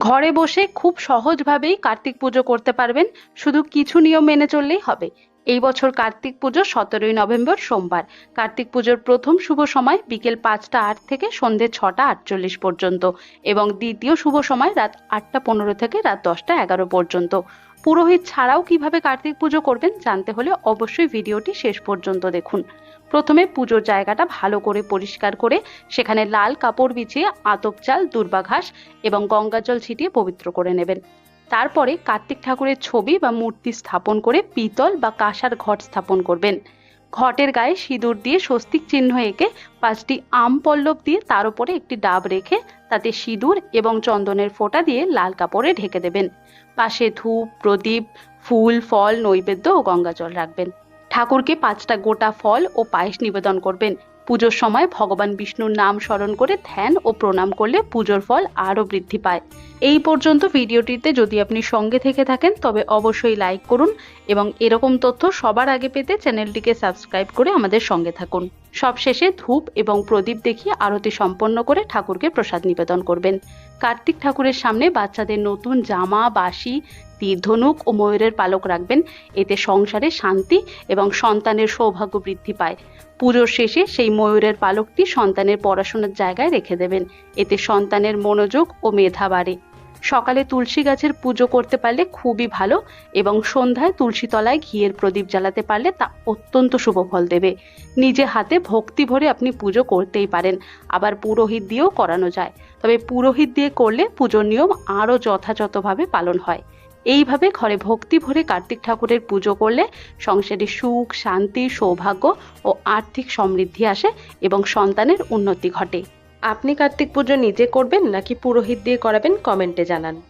ঘরে বসে খুব সহজভাবেই কার্তিক পুজো করতে পারবেন। শুধু কিছু নিয়ম মেনে চললেই হবে। এই বছর কার্তিক পুজো সতেরোই নভেম্বর সোমবার। কার্তিক পুজোর প্রথম শুভ সময় বিকেল পাঁচটা আট থেকে সন্ধে ছটা আটচল্লিশ পর্যন্ত এবং দ্বিতীয় শুভ সময় রাত আটটা পনেরো থেকে রাত দশটা এগারো পর্যন্ত। পুরোহিত ছাড়াও কীভাবে কার্তিক পুজো করবেন জানতে হলে অবশ্যই ভিডিওটি শেষ পর্যন্ত দেখুন। প্রথমে পুজোর জায়গাটা ভালো করে পরিষ্কার করে সেখানে লাল কাপড় বিছিয়ে আতপ চাল দুর্বা ঘাস এবং গঙ্গা জল ছিটিয়ে পবিত্র করে নেবেন। তারপরে কার্তিক ঠাকুরের ছবি বা মূর্তি স্থাপন করে পিতল বা কাঁসার ঘট স্থাপন করবেন। ঘটের গায়ে সিঁদুর দিয়ে স্বস্তিক চিহ্ন এঁকে পাঁচটি আম পল্লব দিয়ে তার উপরে একটি ডাব রেখে তাতে সিঁদুর এবং চন্দনের ফোঁটা দিয়ে লাল কাপড়ে ঢেকে দেবেন। পাশে ধূপ, প্রদীপ, ফুল, ফল, নৈবেদ্য ও গঙ্গা জল রাখবেন। ঠাকুরকে পাঁচটা গোটা ফল ও পায়েস নিবেদন করবেন। পুজোর সময় ভগবান বিষ্ণুর নাম স্মরণ করে ধ্যান ও প্রণাম করলে পুজোর ফল আরও বৃদ্ধি পায়। এই পর্যন্ত ভিডিওটিতে যদি আপনি সঙ্গে থেকে থাকেন, তবে অবশ্যই লাইক করুন এবং এরকম তথ্য সবার আগে পেতে চ্যানেলটিকে সাবস্ক্রাইব করে আমাদের সঙ্গে থাকুন। সবশেষে ধূপ এবং প্রদীপ দেখিয়ে আরতি সম্পন্ন করে ঠাকুরকে প্রসাদ নিবেদন করবেন। কার্তিক ঠাকুরের সামনে বাচ্চাদের নতুন জামা বাসি তীর ধনুক ও ময়ূরের পালক রাখবেন। এতে সংসারে শান্তি এবং সন্তানের সৌভাগ্য বৃদ্ধি পায়। পুজোর শেষে সেই ময়ূরের পালকটি সন্তানের পড়াশোনার জায়গায় রেখে দেবেন। এতে সন্তানের মনোযোগ ও মেধা বাড়ে। সকালে তুলসী গাছের পুজো করতে পারলে খুবই ভালো এবং সন্ধ্যায় তুলসী তলায় ঘিয়ের প্রদীপ জ্বালাতে পারলে তা অত্যন্ত শুভ ফল দেবে। নিজে হাতে ভক্তি ভরে আপনি পুজো করতেই পারেন। আবার পুরোহিত দিয়েও করানো যায়। তবে পুরোহিত দিয়ে করলে পুজোর নিয়ম আরও যথাযথভাবে পালন হয়। এইভাবে ঘরে ভক্তি ভরে কার্তিক ঠাকুরের পুজো করলে সংসারে সুখ, শান্তি, সৌভাগ্য ও আর্থিক সমৃদ্ধি আসে এবং সন্তানের উন্নতি ঘটে। আপনি কার্তিক পুজো নিজে করবেন নাকি পুরোহিত দিয়ে করাবেন? কমেন্টে জানান।